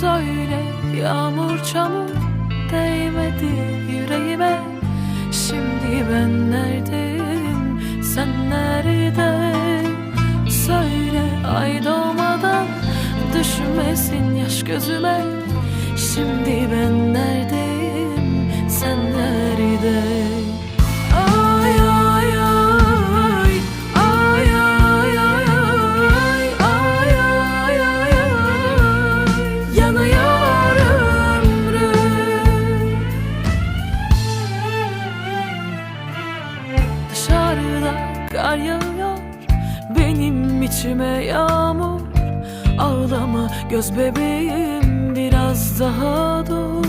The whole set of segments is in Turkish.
Söyle yağmur çamur değmedi yüreğime. Şimdi ben neredeyim sen nerede? Söyle ay doğmadan düşmesin yaş gözüme. Şimdi ben neredeyim Dışarıda kar yağıyor benim içime yağmur. Ağlama göz bebeğim biraz daha dur.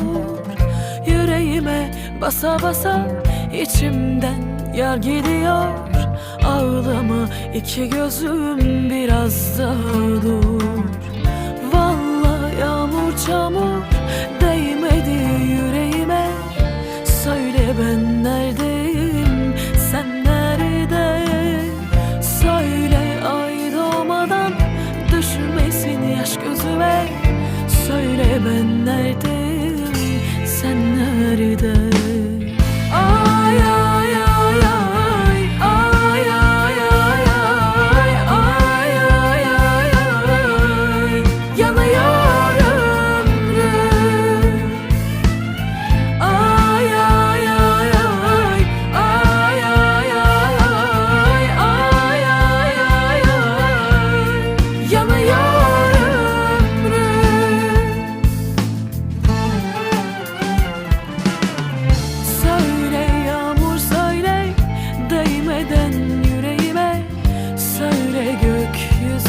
Yüreğime basa basa içimden yar gidiyor Ağlama iki gözüm biraz daha dur